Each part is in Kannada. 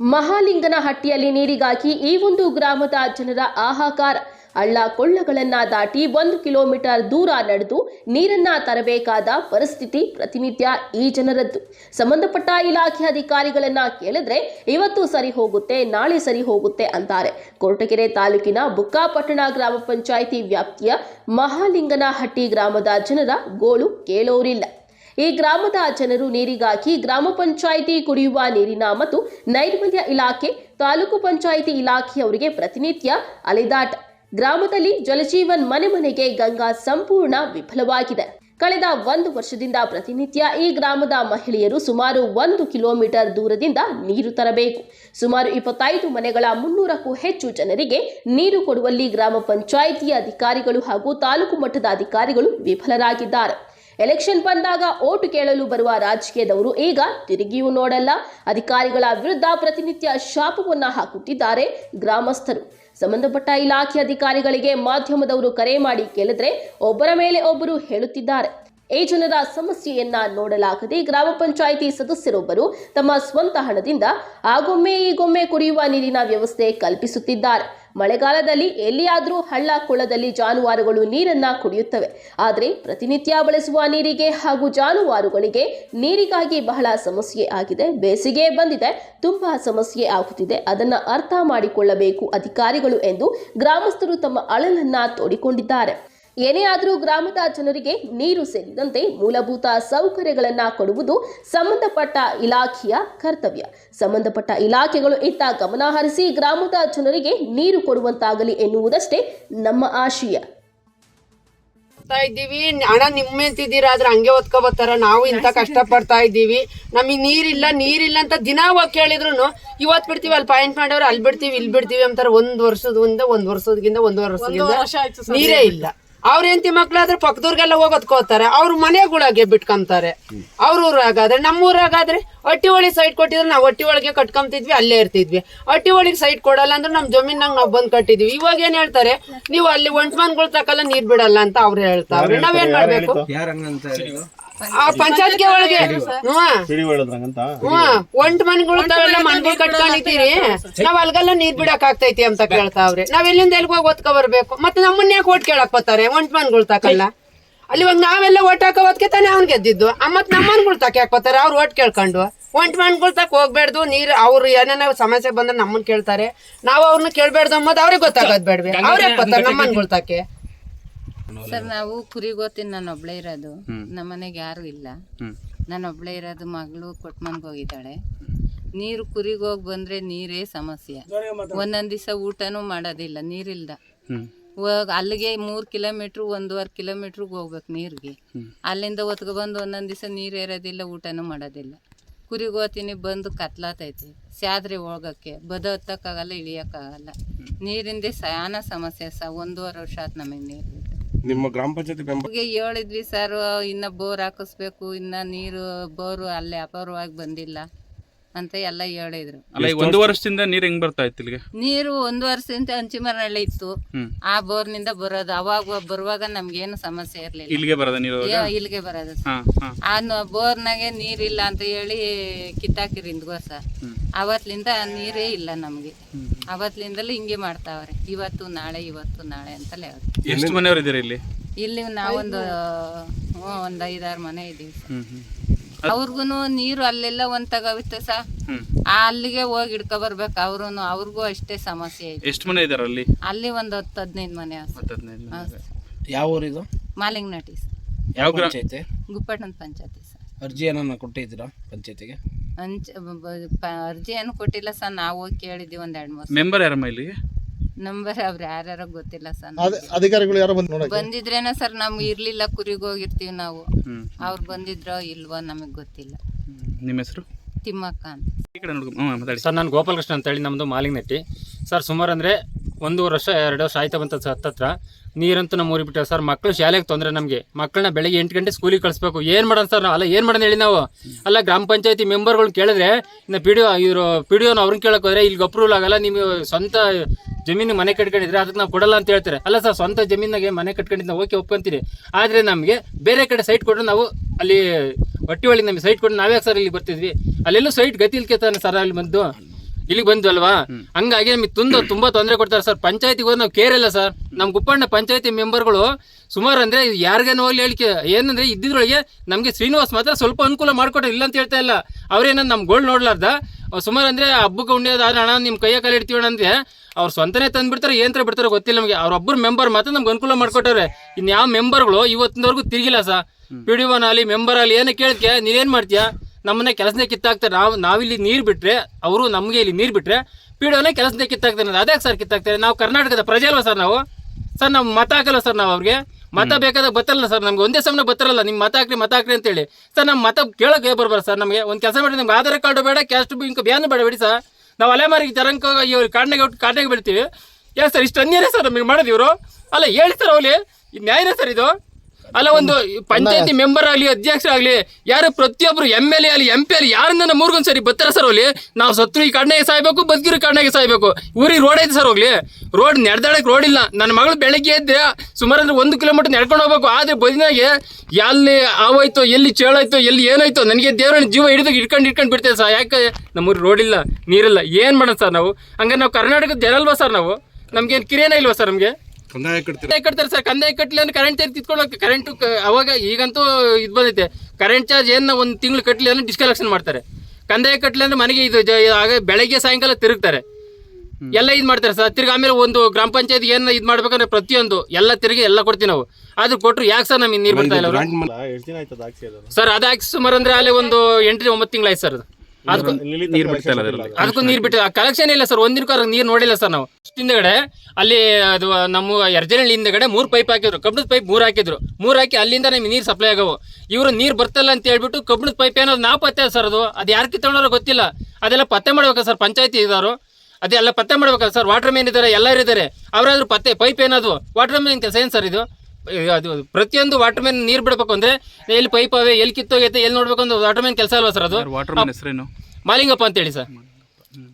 ಮಹಾಲಿಂಗನಹಟ್ಟಿಯಲ್ಲಿ ನೀರಿಗಾಗಿ ಈ ಒಂದು ಗ್ರಾಮದ ಜನರ ಆಹಾಕಾರ ಹಳ್ಳ ಕೊಳ್ಳಗಳನ್ನ ದಾಟಿ ಒಂದು ಕಿಲೋಮೀಟರ್ ದೂರ ನಡೆದು ನೀರನ್ನ ತರಬೇಕಾದ ಪರಿಸ್ಥಿತಿ ಪ್ರತಿನಿತ್ಯ ಈ ಜನರದ್ದು. ಸಂಬಂಧಪಟ್ಟ ಇಲಾಖೆ ಅಧಿಕಾರಿಗಳನ್ನ ಕೇಳಿದ್ರೆ ಇವತ್ತು ಸರಿ ಹೋಗುತ್ತೆ, ನಾಳೆ ಸರಿ ಹೋಗುತ್ತೆ ಅಂತಾರೆ. ಕೊರಟಗೆರೆ ತಾಲೂಕಿನ ಬುಕ್ಕಾಪಟ್ಟಣ ಗ್ರಾಮ ಪಂಚಾಯಿತಿ ವ್ಯಾಪ್ತಿಯ ಮಹಾಲಿಂಗನಹಟ್ಟಿ ಗ್ರಾಮದ ಜನರ ಗೋಳು ಕೇಳೋರಿಲ್ಲ. ಈ ಗ್ರಾಮದ ಜನರು ನೀರಿಗಾಗಿ ಗ್ರಾಮ ಪಂಚಾಯಿತಿ ಕುಡಿಯುವ ನೀರಿನ ಮತ್ತು ನೈರ್ಮಲ್ಯ ಇಲಾಖೆ, ತಾಲೂಕು ಪಂಚಾಯಿತಿ ಇಲಾಖೆಯವರಿಗೆ ಪ್ರತಿನಿತ್ಯ ಅಲೆದಾಟ. ಗ್ರಾಮದಲ್ಲಿ ಜಲಜೀವನ್ ಮನೆ ಮನೆಗೆ ಗಂಗಾ ಸಂಪೂರ್ಣ ವಿಫಲವಾಗಿದೆ. ಕಳೆದ ಒಂದು ವರ್ಷದಿಂದ ಪ್ರತಿನಿತ್ಯ ಈ ಗ್ರಾಮದ ಮಹಿಳೆಯರು ಸುಮಾರು ಒಂದು ಕಿಲೋಮೀಟರ್ ದೂರದಿಂದ ನೀರು ತರಬೇಕು. ಸುಮಾರು ಇಪ್ಪತ್ತೈದು ಮನೆಗಳ ಮುನ್ನೂರಕ್ಕೂ ಹೆಚ್ಚು ಜನರಿಗೆ ನೀರು ಕೊಡುವಲ್ಲಿ ಗ್ರಾಮ ಪಂಚಾಯಿತಿಯ ಅಧಿಕಾರಿಗಳು ಹಾಗೂ ತಾಲೂಕು ಮಟ್ಟದ ಅಧಿಕಾರಿಗಳು ವಿಫಲರಾಗಿದ್ದಾರೆ. ಎಲೆಕ್ಷನ್ ಬಂದಾಗ ಓಟು ಕೇಳಲು ಬರುವ ರಾಜಕೀಯದವರು ಈಗ ತಿರುಗಿಯೂ ನೋಡಲ್ಲ. ಅಧಿಕಾರಿಗಳ ವಿರುದ್ಧ ಪ್ರತಿನಿತ್ಯ ಶಾಪವನ್ನ ಹಾಕುತ್ತಿದ್ದಾರೆ ಗ್ರಾಮಸ್ಥರು. ಸಂಬಂಧಪಟ್ಟ ಇಲಾಖೆ ಅಧಿಕಾರಿಗಳಿಗೆ ಮಾಧ್ಯಮದವರು ಕರೆ ಮಾಡಿ ಕೇಳಿದ್ರೆ ಒಬ್ಬರ ಮೇಲೆ ಒಬ್ಬರು ಹೇಳುತ್ತಿದ್ದಾರೆ. ಈ ಜನರ ಸಮಸ್ಯೆಯನ್ನ ನೋಡಲಾಗದೆ ಗ್ರಾಮ ಪಂಚಾಯಿತಿ ಸದಸ್ಯರೊಬ್ಬರು ತಮ್ಮ ಸ್ವಂತ ಹಣದಿಂದ ಆಗೊಮ್ಮೆ ಈಗೊಮ್ಮೆ ಕುಡಿಯುವ ನೀರಿನ ವ್ಯವಸ್ಥೆ ಕಲ್ಪಿಸುತ್ತಿದ್ದಾರೆ. ಮಳೆಗಾಲದಲ್ಲಿ ಎಲ್ಲಿಯಾದರೂ ಹಳ್ಳ ಕೊಳ್ಳದಲ್ಲಿ ಜಾನುವಾರುಗಳು ನೀರನ್ನ ಕುಡಿಯುತ್ತವೆ. ಆದರೆ ಪ್ರತಿನಿತ್ಯ ಬಳಸುವ ನೀರಿಗೆ ಹಾಗೂ ಜಾನುವಾರುಗಳಿಗೆ ನೀರಿಗಾಗಿ ಬಹಳ ಸಮಸ್ಯೆ ಆಗಿದೆ. ಬೇಸಿಗೆ ಬಂದಿದೆ. ತುಂಬಾ ಸಮಸ್ಯೆ ಆಗುತ್ತಿದೆ. ಅದನ್ನ ಅರ್ಥ ಮಾಡಿಕೊಳ್ಳಬೇಕು ಅಧಿಕಾರಿಗಳು ಎಂದು ಗ್ರಾಮಸ್ಥರು ತಮ್ಮ ಅಳಲನ್ನ ತೋಡಿಕೊಂಡಿದ್ದಾರೆ. ಏನೇ ಆದರೂ ಗ್ರಾಮದ ಜನರಿಗೆ ನೀರು ಸೇರಿದಂತೆ ಮೂಲಭೂತ ಸೌಕರ್ಯಗಳನ್ನ ಕೊಡುವುದು ಸಂಬಂಧಪಟ್ಟ ಇಲಾಖೆಯ ಕರ್ತವ್ಯ. ಸಂಬಂಧಪಟ್ಟ ಇಲಾಖೆಗಳು ಇತ್ತ ಗಮನ ಹರಿಸಿ ಗ್ರಾಮದ ಜನರಿಗೆ ನೀರು ಕೊಡುವಂತಾಗಲಿ ಎನ್ನುವುದಷ್ಟೇ ನಮ್ಮ ಆಶಯ. ಇದ್ದೀವಿ. ಹಣ ನಿಮ್ಮೆಂತಿದ್ದೀರಾ ಆದ್ರೆ ಹಂಗೆ ಒತ್ಕೊ ಬರ್ತಾರ ನಾವು ಇಂತ ಕಷ್ಟ ಪಡ್ತಾ ಇದ್ದೀವಿ. ನಮಗೆ ನೀರಿಲ್ಲ ನೀರಿಲ್ಲ ಅಂತ ದಿನ ಹೋಗಿ ಕೇಳಿದ್ರು ಇವತ್ ಬಿಡ್ತೀವಿ. ಅಲ್ಲಿ ಪಾಯಿಂಟ್ ಮಾಡೋರು ಅಲ್ಲಿ ಬಿಡ್ತೀವಿ ಇಲ್ಲಿ ಬಿಡ್ತೀವಿ ಅಂತಾರೆ. ಒಂದ್ ವರ್ಷದಿಂದ ಒಂದ್ ವರ್ಷದಿಂದ ಒಂದ್ ವರ್ಷದಿಂದ ನೀರೇ ಇಲ್ಲ. ಅವ್ರ ಹೆಂಡತಿ ಮಕ್ಳಾದ್ರೆ ಪಕ್ಕದವ್ರಿಗೆಲ್ಲ ಹೋಗೋದ್ಕೋತಾರೆ ಅವ್ರ ಮನೆಗಳಾಗೆ ಬಿಟ್ಕೊಂತಾರೆ. ಅವ್ರ ಊರಾಗಾದ್ರೆ ನಮ್ಮ ಊರಾಗಾದ್ರೆ ಅಟ್ಟಿ ಒಳಗೆ ಸೈಟ್ ಕೊಟ್ಟಿದ್ರೆ ನಾವು ಅಟ್ಟಿ ಒಳಗೆ ಕಟ್ಕೊಂತಿದ್ವಿ ಅಲ್ಲೇ ಇರ್ತಿದ್ವಿ. ಅಟ್ಟಿ ಒಳಗೆ ಸೈಟ್ ಕೊಡಲ್ಲ ಅಂದ್ರೆ ನಮ್ ಜಮೀನಾಗ ನಾವು ಬಂದ್ ಕಟ್ಟಿದ್ವಿ. ಇವಾಗ ಏನ್ ಹೇಳ್ತಾರೆ? ನೀವು ಅಲ್ಲಿ ಒಂಟ್ಮನ್ಗಳು ತಕಲ್ಲ ನೀರ್ ಬಿಡಲ್ಲ ಅಂತ ಅವ್ರು ಹೇಳ್ತಾರೆ. ನಾವೇನ್ ಮಾಡ್ಬೇಕು? ಆ ಪಂಚಾಯತ್ಗೆ ಒಳಗೆ. ಒಂಟ್ ಮನೆಗಳು ತಾವೆಲ್ಲ ಮನ್ಗಳು ಕಟ್ಕೊಂಡಿದ್ದೀರಿ. ನಾವ್ ಅಲ್ಗೆಲ್ಲ ನೀರ್ ಬಿಡಕ್ ಆಗ್ತೈತಿ ಅಂತ ಕೇಳ್ತಾವ್ರೆ. ನಾವ್ ಎಲ್ಲಿಂದ ಎಲ್ಗ ಹೋಗಿ ಓದ್ಕೊ ಬರ್ಬೇಕು? ಮತ್ತೆ ನಮ್ಮನ್ನ ಯಾಕೆ ಓಟ್ ಕೇಳಕ್ ಬರ್ತಾರೆ? ಒಂಟ್ ಮನ್ಗಳು ತಕಲ್ಲ. ಅಲ್ಲಿ ಒಂದ್ ನಾವೆಲ್ಲ ಓಟ್ ಹಾಕೋ ಓದ್ಕೆ ತಾನೇ ಅವ್ನ್ ಗೆದ್ದಿದ್ದು. ಮತ್ ನಮ್ಮ ಮನ್ಗಳು ತಕ ಯಾಕೆ ಬರ್ತಾರೆ? ಅವ್ರು ಓಟ್ ಕೇಳ್ಕೊಂಡು. ಒಂಟ್ ಮನ್ಗಳು ತಕ ಹೋಗ್ಬೇಡ್ದು. ನೀರ್ ಅವ್ರು ಏನೇನೋ ಸಮಸ್ಯೆ ಬಂದ್ರೆ ನಮ್ಮನ್ ಕೇಳ್ತಾರೆ. ನಾವು ಅವ್ರನ್ನ ಕೇಳ್ಬೇಡ್ದು ಅನ್ನೋದು ಅವ್ರಿಗೆ ಗೊತ್ತಾಗೋದ್ ಬೇಡ್ವಿ. ಅವ್ರ ಬರ್ತಾರೆ ನಮ್ಮನ್ಗಳು ತಕೆ ಸರ್ ನಾವು ಕುರಿಗೋತೀನಿ ನಾನು ಒಬ್ಳೆ ಇರೋದು. ನಮ್ಮ ಮನೆಗೆ ಯಾರು ಇಲ್ಲ. ನಾನು ಒಬ್ಳೆ ಇರೋದು ಮಗಳು ಕೊಟ್ಮನ್ಗೆ ಹೋಗಿದ್ದಾಳೆ. ನೀರು ಕುರಿಗೆ ಹೋಗಿ ಬಂದ್ರೆ ನೀರೇ ಸಮಸ್ಯೆ. ಒಂದೊಂದ್ ದಿವಸ ಊಟನೂ ಮಾಡೋದಿಲ್ಲ ನೀರಿಲ್ದ. ಹೋಗ್ ಅಲ್ಲಿಗೆ ಮೂರ್ ಕಿಲೋಮೀಟರ್ ಒಂದೂವರೆ ಕಿಲೋಮೀಟರ್ ಹೋಗ್ಬೇಕು ನೀರಿಗೆ. ಅಲ್ಲಿಂದ ಹೊತ್ಕೊ ಬಂದು ಒಂದೊಂದ್ ದಿವಸ ನೀರು ಇರೋದಿಲ್ಲ ಊಟನೂ ಮಾಡೋದಿಲ್ಲ. ಕುರಿಗೆ ಹೋಗ್ತೀನಿ ಬಂದು ಕತ್ಲಾತೈತಿ. ಸ್ಯಾದ್ರೆ ಹೋಗಕ್ಕೆ ಬದ ಹತ್ತಕ್ಕಾಗಲ್ಲ ಇಳಿಯಕ್ಕಾಗಲ್ಲ ನೀರಿಂದೇ ಸಾನ ಸಮಸ್ಯೆ ಸ? ಒಂದೂವರೆ ವರ್ಷ ಆಯ್ತು ನಮಗೆ ನೀರು. ನಿಮ್ಮ ಗ್ರಾಮ ಪಂಚಾಯತಿ ಬೆಂಬಲ ಅವ್ರಿಗೆ ಹೇಳಿದ್ವಿ ಸರ್ ಇನ್ನ ಬೋರ್ ಹಾಕಿಸ್ಬೇಕು ಇನ್ನ ನೀರು ಬೋರ್ ಅಲ್ಲೇ ಅಪಾರವಾಗಿ ಬಂದಿಲ್ಲ ಅಂತ ಎಲ್ಲ ಹೇಳಿದ್ರು. ಅಲ್ಲ ಈಗ ಒಂದು ವರ್ಷದಿಂದ ನೀರು ಹೆಂಗ್ ಬರ್ತಾ ಇತ್ತು ಇಲ್ಲಿಗೆ? ನೀರು ಒಂದು ವರ್ಷದಿಂದ ಹಂಚಿಮರಳ್ಳಿ ಇತ್ತು. ಆ ಆ ಬೋರ್ನಿಂದ ಬರೋದು ಅವಾಗ ಬರುವಾಗ ನಮ್ಗೇನು ಸಮಸ್ಯೆ ಇರ್ಲಿಲ್ಲ. ಇಲ್ಲಿಗೆ ಬರೋದ ನೀರು ಇಲ್ಲಿಗೆ ಬರೋದು ಹಾ ಹಾ. ಆ ನ- ಬೋರ್ನಾಗೆ ನೀರಿಲ್ಲ ಅಂತ ಹೇಳಿ ಕಿತ್ತಾಕಿರಿ ಸರ್. ಅವತ್ಲಿಂದ ನೀರೇ ಇಲ್ಲ ನಮ್ಗೆ. ಅವತ್ಲಿಂದಲೂ ಹಿಂಗೆ ಮಾಡ್ತಾವ್ರೆ. ಇವತ್ತು ನಾಳೆ ಇವತ್ತು ನಾಳೆ ಅಂತಲೇ ಅವ್ರು. ಎಷ್ಟು ಮನೆಯವರು ಇದ್ದೀರಾ ಇಲ್ಲಿ? ಇಲ್ಲಿ ನಾವೊಂದು ಒಂದ್ ಐದಾರು ಮನೆ ಇದೀವಿ ಸರ್ ಹ್ಮ್ ಹ್ಮ್. ಅವ್ರಿಗೂ ನೀರು ಅಲ್ಲೆಲ್ಲ ಒಂದ್ ತಗೋವಿತ್ತು ಸಹ ಹ್ಮ್. ಅಲ್ಲಿಗೆ ಹೋಗಿ ಹಿಡ್ಕೊ ಬರ್ಬೇಕು. ಅವ್ರು ಅವ್ರಿಗೂ ಅಷ್ಟೇ ಸಮಸ್ಯೆ ಇದೆ. ಎಷ್ಟು ಮನೆ ಇದಾರೆ ಅಲ್ಲಿ? ಅಲ್ಲಿ ಒಂದ್ ಹತ್ತು ಹದಿನೈದು ಮನೆ ಅಷ್ಟೇ. ಹತ್ತು ಹದಿನೈದು ಮನೆ. ಸರ್. ಯಾವ ಊರಿದು? ಮಾಲಿಂಗ್ ನಟಿ ಸರ್. ಯಾವ ಗ್ರಾಮ ಪಂಚಾಯತಿ? ಗುಪ್ಪಟ್ಟಣ ಪಂಚಾಯತಿ ಸರ್. ಅರ್ಜಿ ಏನನ್ನ ಕೊಟ್ಟಿದ್ದೀರಾ ಪಂಚಾಯತಿಗೆ? ಹಂಚ ಅರ್ಜಿ ಏನು ಕೊಟ್ಟಿಲ್ಲ ಸರ್ ನಾವು ಹೋಗಿ ಕೇಳಿದ್ವಿ ಒಂದ್ ಎರಡ್ ಮೂರು ಮೆಂಬರ್ ಯಾರಮ್ಮ ಇಲ್ಲಿಗೆ ನಂಬರ್ ಅವ್ರು ಯಾರ್ಯಾರ ಗೊತ್ತಿಲ್ಲ ಸರ್. ಅಧಿಕಾರಿಗಳು ಯಾರೋ ಬಂದು ನೋಡಕ್ಕೆ? ಬಂದಿದ್ರೇನ ಸರ್ ನಮ್ಗೆ ಇರ್ಲಿಲ್ಲ ಕುರಿಗ್ ಹೋಗಿರ್ತೀವಿ ನಾವು. ಹ್ಮ್. ಅವ್ರು ಬಂದಿದ್ರೋ ಇಲ್ವೋ ನಮಗ್ ಗೊತ್ತಿಲ್ಲ. ನಿಮ್ಮ ಹೆಸರು? ತಿಮ್ಮಕ್ಕ ಅಂತ. ಈ ಕಡೆ ನೋಡ್ಕೊ ಹ್ಮ್ ಮಾತಾಡಿ. ಸರ್ ನಾನು ಗೋಪಾಲಕೃಷ್ಣ ಅಂತೇಳಿ ನಮ್ಮದು ಮಾಲಿಂಗ್ನಟ್ಟಿ. ಸರ್ ಸುಮಾರು ಅಂದರೆ ಒಂದೂವರೆ ವರ್ಷ ಎರಡು ವರ್ಷ ಆಯ್ತಾ ಬಂತ ಸರ್ ಹತ್ತತ್ರ. ನೀರಂತೂ ನಮ್ಮ ಊರಿಗೆ ಬಿಟ್ಟಾರೆ ಸರ್ ಮಕ್ಕಳು ಶಾಲೆಗೆ ತೊಂದರೆ ನಮಗೆ. ಮಕ್ಕಳನ್ನ ಬೆಳಗ್ಗೆ ಎಂಟು ಗಂಟೆ ಸ್ಕೂಲಿಗೆ ಕಳಿಸ್ಬೇಕು. ಏನು ಮಾಡೋಣ ಸರ್ ಅಲ್ಲ ಏನು ಮಾಡೋಣ ಹೇಳಿ ನಾವು? ಅಲ್ಲ, ಗ್ರಾಮ ಪಂಚಾಯತಿ ಮೆಂಬರ್ಗಳು ಕೇಳಿದ್ರೆ, ಇನ್ನು ಪಿ ಡಿ ಒ ಇವರು ಪಿ ಡಿ ಒನ ಅವ್ರನ್ನ ಕೇಳಕ್ಕೆ ಹೋದ್ರೆ ಇಲ್ಲಿಗೆ ಅಪ್ರೂವಲ್ ಆಗಲ್ಲ. ನೀವು ಸ್ವಂತ ಜಮೀನು ಮನೆ ಕಟ್ಕೊಂಡಿದ್ರೆ ಅದಕ್ಕೆ ನಾವು ಕೊಡಲ್ಲ ಅಂತ ಹೇಳ್ತಾರೆ. ಅಲ್ಲ ಸರ್, ಸ್ವಂತ ಜಮೀನಾಗೆ ಮನೆ ಕಟ್ಕೊಂಡಿದ್ದು ನಾವು ಓಕೆ ಒಪ್ಕೊಂತೀರಿ. ಆದರೆ ನಮಗೆ ಬೇರೆ ಕಡೆ ಸೈಟ್ ಕೊಟ್ಟರೆ ನಾವು ಅಲ್ಲಿ ಹೊಟ್ಟಿ ಒಳಗೆ ನಮಗೆ ಸೈಟ್ ಕೊಟ್ಟು ನಾವೇ ಸರ್ ಇಲ್ಲಿ ಬರ್ತಿದ್ವಿ? ಅಲ್ಲೆಲ್ಲೂ ಸೈಟ್ ಗತಿ ಇಲ್ಕೆ ತಾನೆ ಸರ್ ಅಲ್ಲಿ ಬಂದು? ಇಲ್ಲಿಗೆ ಬಂದ್ವಲ್ವಾ ಹಂಗಾಗಿ ನಮಗೆ ತುಂಬ ತುಂಬಾ ತೊಂದರೆ ಕೊಡ್ತಾರೆ ಸರ್. ಪಂಚಾಯತಿಗೆ ಹೋದ್ರೆ ನಾವು ಕೇರ್ ಇಲ್ಲ ಸರ್. ನಮ್ಮ ಗುಪ್ಪಣ್ಣ ಪಂಚಾಯತಿ ಮೆಂಬರ್ಗಳು ಸುಮಾರು ಅಂದ್ರೆ ಯಾರಿಗೇನು ಹೋಗ್ಲಿ ಹೇಳಿಕೆ ಏನಂದ್ರೆ ಇದ್ದಿದ್ರೊಳಗೆ ನಮಗೆ ಶ್ರೀನಿವಾಸ್ ಮಾತ್ರ ಸ್ವಲ್ಪ ಅನುಕೂಲ ಮಾಡ್ಕೊಟ್ರೆ. ಇಲ್ಲ ಅಂತ ಹೇಳ್ತಾ ಇಲ್ಲ. ಅವ್ರೇನ ನಮ್ಮ ಗೋಲ್ಡ್ ನೋಡ್ಲಾರ್ದ? ಸುಮಾರು ಅಂದ್ರೆ ಹಬ್ಬಕ್ಕೆ ಉಂಡಿಯೋದಾದ್ರೆ ಹಣ ನಿಮ್ಮ ಕೈಯ ಕಾಲು ಇಡ್ತೀವಿ ಅಂದ್ರೆ ಅವ್ರು ಸ್ವಂತನೇ ತಂದು ಬಿಡ್ತಾರೆ ಬಿಡ್ತಾರೆ ಗೊತ್ತಿಲ್ಲ ನಮಗೆ. ಅವ್ರೊಬ್ಬರು ಮೆಂಬರ್ ಮಾತ್ರ ನಮ್ಗೆ ಅನುಕೂಲ ಮಾಡ್ಕೊಟ್ಟವ್ರೆ. ಇನ್ನು ಯಾವ ಮೆಂಬರ್ಗಳು ಇವತ್ತಿನವರೆಗೂ ತಿರುಗಿಲ್ಲ ಸರ್. ಪಿ ಡಿ ಒನ್ ಆಗಲಿ ಮೆಂಬರ್ ಆಗಲಿ ಏನೋ ಕೇಳಕ್ಕೆ ನೀನೇನು ಮಾಡ್ತೀಯಾ? ನಮ್ಮನ್ನ ಕೆಲಸನೇ ಕಿತ್ತಾಗ್ತಾರೆ ನಾವು ನಾವಿಲ್ಲಿ ನೀರು ಬಿಟ್ಟರೆ ಅವರು ನಮಗೆ ಇಲ್ಲಿ ನೀರು ಬಿಟ್ಟರೆ ಪಿ ಡಿ ಕಿತ್ತಾಗ್ತಾರೆ ಕೆಲಸನೇ ಕಿತ್ತಾಕ್ತಾರೆ ಅದೇ ಸರ್ ಕಿತ್ತಾಗ್ತಾರೆ ನಾವು ಕರ್ನಾಟಕದ ಪ್ರಜೆ ಅಲ್ವಾ ಸರ್ ನಾವು? ಸರ್ ನಾವು ಮತ ಹಾಕಲ್ಲ ಸರ್ ನಾವು ಅವ್ರಿಗೆ? ಮತ ಬೇಕಾದಾಗ ಬತ್ತಲ್ಲ ಸರ್ ನಮ್ಗೆ? ಒಂದೇ ಸಮಯ ಬತ್ತರಲ್ಲ. ನಿಮ್ಮ ಮತ ಹಾಕ್ರಿ ಮತ ಹಾಕ್ರಿ ಅಂತೇಳಿ. ಸರ್ ನಮ್ಮ ಮತ ಕೇಳೋಕೆ ಬರ್ಬಾರ ಸರ್ ನಮಗೆ? ಒಂದು ಕೆಲಸ ಮಾಡಿ ನಮ್ಗೆ ಆಧಾರ್ ಕಾರ್ಡು ಬೇಡ ಕ್ಯಾಸ್ಟ್ ಇಂಕ ಬ್ಯಾನ್ ಬೇಡ ಬಿಡಿ ಸರ್. ನಾವು ಅಲೆಮಾರಿಗೆ ತರಂಕ ಇವ್ರು ಕಾಡ್ನಾಗ ಒಟ್ಟು ಕಾಡ್ನಾಗ ಬಿಡ್ತೀವಿ ಯಾಕೆ ಸರ್ ಇಷ್ಟು ಅನ್ಯಾಯ ಸರ್ ನಮಗೆ ಮಾಡೋದು ಇವರು? ಅಲ್ಲ ಹೇಳಿ ಸರ್ ಅವ್ಲಿ. ನ್ಯಾಯನೇ ಸರ್ ಇದು? ಅಲ್ಲ ಒಂದು ಪಂಚಾಯತಿ ಮೆಂಬರ್ ಆಗಲಿ ಅಧ್ಯಕ್ಷ ಆಗಲಿ ಯಾರು ಪ್ರತಿಯೊಬ್ಬರು ಎಂ ಎಲ್ ಎ ಆಗಲಿ ಎಂ ಪಿ ಆಗಲಿ ಯಾರನ್ನ ನಮ್ಮ ಊರಿಗೊಂದು ಸರಿ ಬರ್ತಾರ ಸರ್ ಹೋಗಲಿ? ನಾವು ಸತ್ರು ಈ ಕಣ್ಣಾಗೆ ಸಾಯ್ಬೇಕು ಬದುಕಿರೋ ಕಣ್ಣಾಗೆ ಸಾಯ್ಬೇಕು. ಊರಿಗೆ ರೋಡ್ ಐತೆ ಸರ್ ಹೋಗ್ಲಿ. ರೋಡ್ ನಡೆದಾಡಕ್ಕೆ ರೋಡ್ ಇಲ್ಲ. ನನ್ನ ಮಗಳು ಬೆಳಗ್ಗೆ ಎದ್ದೆ ಸುಮಾರು ಅಂದ್ರೆ ಒಂದು ಕಿಲೋಮೀಟರ್ ನಡ್ಕೊಂಡು ಹೋಗ್ಬೇಕು. ಆದ್ರೆ ಬದಿನಾಗೆ ಎಲ್ಲಿ ಆವಾಯ್ತು ಎಲ್ಲಿ ಚೇಳಾಯ್ತು ಎಲ್ಲಿ ಏನಾಯ್ತು ನನಗೆ ದೇವರನ್ನ ಜೀವ ಹಿಡಿದು ಇಟ್ಕೊಂಡು ಇಟ್ಕೊಂಡು ಬಿಡ್ತೇವೆ ಸರ್. ಯಾಕೆ ನಮ್ಮೂರು ರೋಡ್ ಇಲ್ಲ ನೀರಿಲ್ಲ. ಏನು ಮಾಡೋಣ ಸರ್ ನಾವು? ಹಂಗಾರೆ ನಾವು ಕರ್ನಾಟಕದ ಜನಲ್ವಾ ಸರ್ ನಾವು? ನಮ್ಗೇನು ಕಿರಿಯನೇ ಇಲ್ವಾ ಸರ್ ನಮಗೆ? ಕಂದಾಯ ಕಟ್ತಾರೆ ಸರ್. ಕಂದಾಯ ಕಟ್ಟಲಿ ಅಂದ್ರೆ ಕರೆಂಟ್ ಚಾರ್ಜ್ ತಿತ್ಕೊಳ್ಳೋಕೆ ಕರೆಂಟ್ ಅವಾಗ ಈಗಂತೂ ಇದು ಬಂದೈತೆ. ಕರೆಂಟ್ ಚಾರ್ಜ್ ಏನು ಒಂದು ತಿಂಗಳು ಕಟ್ಟಲಿ ಅಂದ್ರೆ ಡಿಸ್ಕಲೆಕ್ಷನ್ ಮಾಡ್ತಾರೆ. ಕಂದಾಯ ಕಟ್ಟಲಿ ಅಂದ್ರೆ ಮನೆಗೆ ಇದು ಜ- ಆಗ ಬೆಳಗ್ಗೆ ಸಾಯಂಕಾಲ ತಿರುಗ್ತಾರೆ. ಎಲ್ಲ ಇದು ಮಾಡ್ತಾರೆ ಸರ್. ತಿರ್ಗಿ ಆಮೇಲೆ ಒಂದು ಗ್ರಾಮ ಪಂಚಾಯತ್ ಏನು ಇದು ಮಾಡ್ಬೇಕಂದ್ರೆ ಪ್ರತಿಯೊಂದು ಎಲ್ಲ ತಿರುಗಿ ಎಲ್ಲ ಕೊಡ್ತೀವಿ ನಾವು. ಅದು ಕೊಟ್ಟರು ಯಾಕೆ ಸರ್ ನಮಗೆ ನೀರು ಬರ್ತಾ ಇಲ್ಲ ಸರ್ ಅದು ಹಾಕಿ ಸುಮಾರು ಅಂದ್ರೆ ಅಲ್ಲಿ ಒಂದು ಎಂಟ್ರಿ ಒಂಬತ್ತು ತಿಂಗಳಾಯ್ತು ಸರ್ ಅದು. ನೀರು ಬಿಡ್ತಾ ಇಲ್ಲ ಅದರಲ್ಲಿ. ಅದಕ್ಕೂ ನೀರು ಬಿಟ್ಟು ಕಲೆಕ್ಷನ್ ಇಲ್ಲ ಸರ್ ಒಂದಿನ ನೀರು ನೋಡಿಲ್ಲ ಸರ್ ನಾವು. ಹಿಂದಗಡೆ ಅಲ್ಲಿ ಅದು ನಮ್ಮ ಎರ್ಜನಹಳ್ಳಿ ಹಿಂದಗಡೆ ಮೂರು ಪೈಪ್ ಹಾಕಿದ್ರು. ಕಬ್ಬಣದ ಪೈಪ್ ಮೂರು ಹಾಕಿದ್ರು. ಮೂರು ಹಾಕಿ ಅಲ್ಲಿಂದ ನಮಗೆ ನೀರು ಸಪ್ಲೈ ಆಗವು. ಇವರು ನೀರು ಬರ್ತಲ್ಲ ಅಂತ ಹೇಳ್ಬಿಟ್ಟು ಕಬ್ಬಣದ ಪೈಪ್ ಏನೋ ನಾವು ಪತ್ತೆ ಸರ್ ಅದು. ಅದು ಯಾರಕ್ಕೆ ಕಿತ್ತೊಂಡಾರೋ ಗೊತ್ತಿಲ್ಲ. ಅದೆಲ್ಲ ಪತ್ತೆ ಮಾಡ್ಬೇಕಾ ಸರ್ ಪಂಚಾಯತಿ ಇದಾರು. ಅದೆಲ್ಲ ಪತ್ತೆ ಮಾಡ್ಬೇಕಲ್ಲ ಸರ್ ವಾಟರ್ ಮೇನ್ ಇದ್ದಾರೆ ಎಲ್ಲರೂ ಇದ್ದಾರೆ ಅವರಾದ್ರೂ ಪತ್ತೆ ಪೈಪ್ ಏನದು? ವಾಟರ್ ಮೇನ್ ಕೆಲಸ ಏನು ಸರ್ ಇದು? ಅದು ಪ್ರತಿಯೊಂದು ವಾಟರ್ ಮ್ಯಾನ್ ನೀರು ಬಿಡಬೇಕು ಅಂದ್ರೆ ಎಲ್ಲಿ ಪೈಪ್ ಅವೆ ಎಲ್ಲಿ ಕಿತ್ತೋಗೈತೆ ಎಲ್ಲಿ ನೋಡ್ಬೇಕು ಅಂತ ವಾಟರ್ ಮ್ಯಾನ್ ಕೆಲಸ ಅಲ್ವಾ ಸರ್ ಅದು? ಹೆಸರೇನು? ಮಾಲಿಂಗಪ್ಪ ಅಂತೇಳಿ ಸರ್.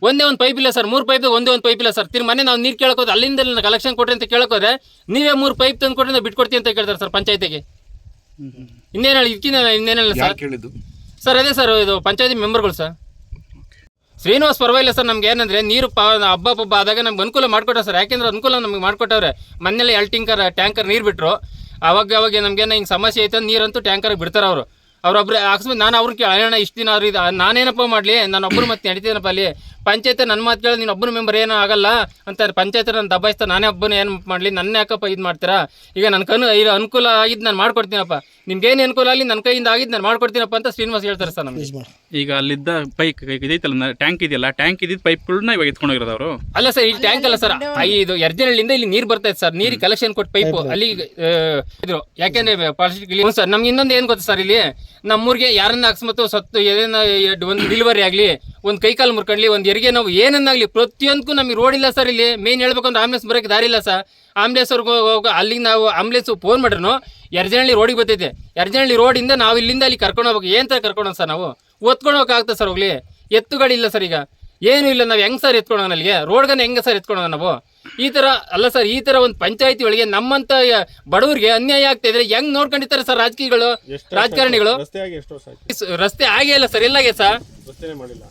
ಒಂದೇ ಒಂದು ಪೈಪ್ ಇಲ್ಲ ಸರ್ ಮೂರು ಪೈಪ್ ಒಂದೇ ಒಂದು ಪೈಪ್ ಇಲ್ಲ ಸರ್. ತಿರ್ ಮನೆ ನಾವು ನೀರು ಕೇಳಕೋದು ಅಲ್ಲಿಂದ ಕಲೆಕ್ಷನ್ ಕೊಡ್ರಿ ಅಂತ ಕೇಳಕೋದ್ರೆ ನೀವೇ ಮೂರು ಪೈಪ್ ತಂದು ಕೊಟ್ಟರೆ ನಾವು ಬಿಟ್ಕೊಡ್ತೀವಿ ಅಂತ ಕೇಳ್ತಾರೆ ಸರ್ ಪಂಚಾಯತಿಗೆ. ಇನ್ನೇನು ಹೇಳಿ ಇದಕ್ಕಿಂತ ಇನ್ನೇನಿಲ್ಲ ಸರ್? ಕೇಳಿದ್ದು? ಸರ್ ಅದೇ ಸರ್ ಇದು ಪಂಚಾಯತಿ ಮೆಂಬರ್ಗಳು ಸರ್. ಶ್ರೀನಿವಾಸ್ ಪರವಾಗಿಲ್ಲ ಸರ್, ನಮ್ಗೆ ಏನಂದ್ರೆ ನೀರು ಪ ಹಬ್ಬ ಪಬ್ಬ ಆದಾಗ ನಮ್ಗೆ ಅನುಕೂಲ ಮಾಡ್ಕೊಟ್ಟ ಸರ್. ಯಾಕೆಂದ್ರೆ ಅನುಕೂಲ ನಮ್ಗೆ ಮಾಡ್ಕೊಟ್ಟವ್ರೆ. ಮನೆಯಲ್ಲಿ ಎರಡು ಟಿಂಕರ್, ಟ್ಯಾಂಕರ್ ನೀರು ಬಿಟ್ಟರು ಅವಾಗ ಅವಾಗ ನಮ್ಗೇನೋ ಹಿಂಗೆ ಸಮಸ್ಯೆ ಐತೆ ನೀರಂತೂ ಟ್ಯಾಂಕರ್ ಬಿಡ್ತಾರೆ ಅವರು. ಅವ್ರೊಬ್ರು ಅಕಸ್ಮಾತ್ ನಾನು ಅವ್ರಿಗೆ ಕೇಳೋಣ ಇಷ್ಟು ದಿನ ಅವ್ರಿಗೆ ನಾನೇನಪ್ಪ ಮಾಡಲಿ? ನಾನು ಒಬ್ಬರು ಮತ್ತೆ ನಡೀತೀನಪ್ಪ ಅಲ್ಲಿ? ಪಂಚಾಯತ್ ನನ್ನ ಮಾತು ಕೇಳಿ ನೀನು ಒಬ್ಬನ ಮೆಂಬರ್ ಏನೂ ಆಗಲ್ಲ ಅಂತ ಪಂಚಾಯತ್ ನಾನು ದಬ್ಬಾಯಿಸ್ತಾ ನಾನೇ ಒಬ್ಬನ ಏನು ಮಾಡಲಿ? ನನ್ನ ಯಾಕಪ್ಪ ಇದು ಮಾಡ್ತೀರಾ? ಈಗ ನನ್ನ ಕನು ಇದು ಅನುಕೂಲ ಆಗಿದ್ದು ನಾನು ಮಾಡ್ಕೊಡ್ತೀನಪ್ಪ. ನಿಮ್ಗೇನು ಅನುಕೂಲ ಆಗಲಿ ನನ್ನ ಕೈಯಿಂದ ಆಗಿದ್ದು ನಾನು ಮಾಡ್ಕೊಡ್ತೀನಪ್ಪ ಅಂತ ಶ್ರೀನಿವಾಸ್ ಹೇಳ್ತಾರೆ ಸರ್ ನಮಗೆ. ಈಗ ಅಲ್ಲಿದ್ದ ಪೈಪ್ ಇದೈತಲ್ಲ ಟ್ಯಾಂಕ್ ಇದೆಯಲ್ಲ ಟ್ಯಾಂಕ್ ಇದ್ದಿದ್ದು ಪೈಪ್ಗಳನ್ನ ಇವಾಗ ಎತ್ಕೊಂಡೋಗಿರೋದು ಅವರು? ಅಲ್ಲ ಸರ್ ಇಲ್ಲಿ ಟ್ಯಾಂಕ್ ಅಲ್ಲ ಸರ್ ಇದು ಎರ್ಜನಹಳ್ಳಿಯಿಂದ ಇಲ್ಲಿ ನೀರು ಇದೆ ಸರ್ ನೀರಿಗೆ ಕಲೆಕ್ಷನ್ ಕೊಟ್ಟು ಪೈಪ್. ಅಲ್ಲಿ ಇದ್ರು ಯಾಕೆಂದ್ರೆ ಪಾಲಿಸ್ಟಿಕಲಿ ಸರ್ ನಮ್ಗೆ ಇನ್ನೊಂದು ಏನು ಗೊತ್ತಾ ಸರ್ ಇಲ್ಲಿ? ನಮ್ಮೂರಿಗೆ ಯಾರನ್ನ ಅಕಸ್ಮಾತ್ ಸತ್ತು ಏನೋ ಒಂದು ಡಿಲಿವರಿ ಆಗಲಿ ಒಂದು ಕೈಕಾಲು ಮುರ್ಕೊಂಡ್ಲಿ ಒಂದು ಹೆರಿಗೆ ನಾವು, ಏನನ್ನಾಗಲಿ ಪ್ರತಿಯೊಂದಕ್ಕೂ ನಮಗೆ ರೋಡ್ ಇಲ್ಲ ಸರ್ ಇಲ್ಲಿ. ಮೇನ್ ಹೇಳ್ಬೇಕಂದ್ರೆ ಆಂಬುಲೆನ್ಸ್ ಬರೋಕ್ಕೆ ದಾರಿ ಇಲ್ಲ ಸರ್ ಆಂಬುಲೆನ್ಸ್ ಹೋಗ ಅಲ್ಲಿಗೆ ನಾವು ಆಂಬುಲೆನ್ಸ್ ಫೋನ್ ಮಾಡ್ರು ಎರ್ಜನಹಳ್ಳಿ ರೋಡಿಗೆ ಬರ್ತೈತೆ. ಎರ್ಜನಹಳ್ಳಿ ರೋಡಿಂದ ನಾವು ಇಲ್ಲಿಂದ ಅಲ್ಲಿ ಕರ್ಕೊಂಡು ಹೋಗ್ಬೇಕು. ಏನು ಥರ ಕರ್ಕೊಂಡು ಸರ್ ನಾವು? ಒತ್ಕೊಂಡು ಹೋಗಕ್ಕೆ ಸರ್ ಹೋಗ್ಲಿ. ಎತ್ತುಗಳಿಲ್ಲ ಸರ್ ಈಗ. ಏನು ಇಲ್ಲ ನಾವು ಹೆಂಗ್ ಸರ್ ಎತ್ಕೊಂಡೋಗ ಅಲ್ಲಿಗೆ? ರೋಡ್ಗನ್ನ ಹೆಂಗೆ ಸರ್ ಎತ್ಕೊಂಡೋಗ ನಾವು? ಈ ತರ ಅಲ್ಲ ಸರ್ ಈ ತರ ಒಂದು ಪಂಚಾಯತಿ ಒಳಗೆ ನಮ್ಮಂತ ಬಡವರಿಗೆ ಅನ್ಯಾಯ ಆಗ್ತಾ ಇದ್ರೆ ಹೆಂಗ್ ನೋಡ್ಕೊಂಡಿರ್ತಾರೆ ಸರ್ ರಾಜಕೀಯಗಳು ರಾಜಕಾರಣಿಗಳು? ರಸ್ತೆ ಆಗೇ ಇಲ್ಲ ಸರ್ ಎಲ್ಲಾಗೆ ಸರ್?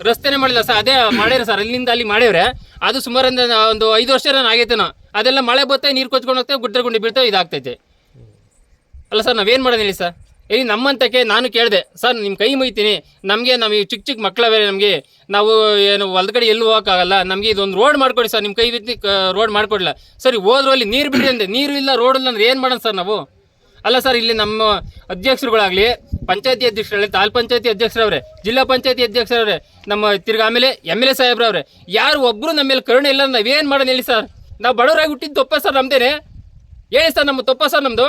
ರಸ್ತೆನೆ ಮಾಡಿಲ್ಲ. ಸರ್ ಅದೇ ಮಾಡ್ಯಾರ ಸರ್ ಅಲ್ಲಿಂದ ಅಲ್ಲಿ ಮಾಡ್ಯವ್ರೆ. ಅದು ಸುಮಾರು ಒಂದು ಒಂದು ಐದು ವರ್ಷ ನಾನು ಆಗೈತೇನೋ ಅದೆಲ್ಲ ಮಳೆ ಬತ್ತೆ ನೀರು ಕೊಚ್ಕೊಂಡು ಹೋಗ್ತೇವೆ ಗುಡ್ಡ ಗುಂಡಿ ಬೀಳ್ತೇವೆ ಇದಾಗ್ತೈತೆ. ಅಲ್ಲ ಸರ್ ನಾವೇನ್ ಮಾಡೋದು ಹೇಳಿ ಸರ್? ಇಲ್ಲಿ ನಮ್ಮಂತಕ್ಕೆ ನಾನು ಕೇಳಿದೆ, ಸರ್ ನಿಮ್ಮ ಕೈ ಮುಯ್ತೀನಿ ನಮಗೆ ನಮಗೆ ಚಿಕ್ಕ ಚಿಕ್ಕ ಮಕ್ಕಳವೇ ನಮಗೆ ನಾವು ಏನು ಹೊಲ್ದ ಕಡೆ ಎಲ್ಲೂ ಹೋಗೋಕ್ಕಾಗಲ್ಲ. ನಮಗೆ ಇದೊಂದು ರೋಡ್ ಮಾಡಿಕೊಡಿ ಸರ್. ನಿಮ್ಮ ಕೈ ಬಿತ್ತಿ ರೋಡ್ ಮಾಡಿಕೊಡಲ್ಲ ಸರ್ ಹೋದ್ರು ಅಲ್ಲಿ ನೀರು ಬಿಡಿ ಅಂದೆ. ನೀರು ಇಲ್ಲ ರೋಡ್ ಇಲ್ಲ ಅಂದ್ರೆ ಏನು ಮಾಡೋಣ ಸರ್ ನಾವು? ಅಲ್ಲ ಸರ್, ಇಲ್ಲಿ ನಮ್ಮ ಅಧ್ಯಕ್ಷರುಗಳಾಗಲಿ, ಪಂಚಾಯತಿ ಅಧ್ಯಕ್ಷರಲ್ಲಿ ತಾಲ್ ಪಂಚಾಯತಿ ಅಧ್ಯಕ್ಷರವ್ರೆ, ಜಿಲ್ಲಾ ಪಂಚಾಯತಿ ಅಧ್ಯಕ್ಷರವ್ರೆ, ನಮ್ಮ ತಿರ್ಗಿ ಆಮೇಲೆ ಎಂ ಎಲ್ ಎ ಸಾಹೇಬ್ರವ್ರೆ, ಯಾರು ಒಬ್ಬರು ನಮ್ಮ ಮೇಲೆ ಕರುಣೆ ಇಲ್ಲ ನಾವೇನು ಮಾಡೋಣ ಹೇಳಿ ಸರ್? ನಾವು ಬಡವರಾಗಿ ಹುಟ್ಟಿದ್ದು ತಪ್ಪ ಸರ್ ನಮ್ದೇನೆ. ಹೇಳಿ ಸರ್ ನಮ್ಮ ತಪ್ಪ ಸರ್ ನಮ್ಮದು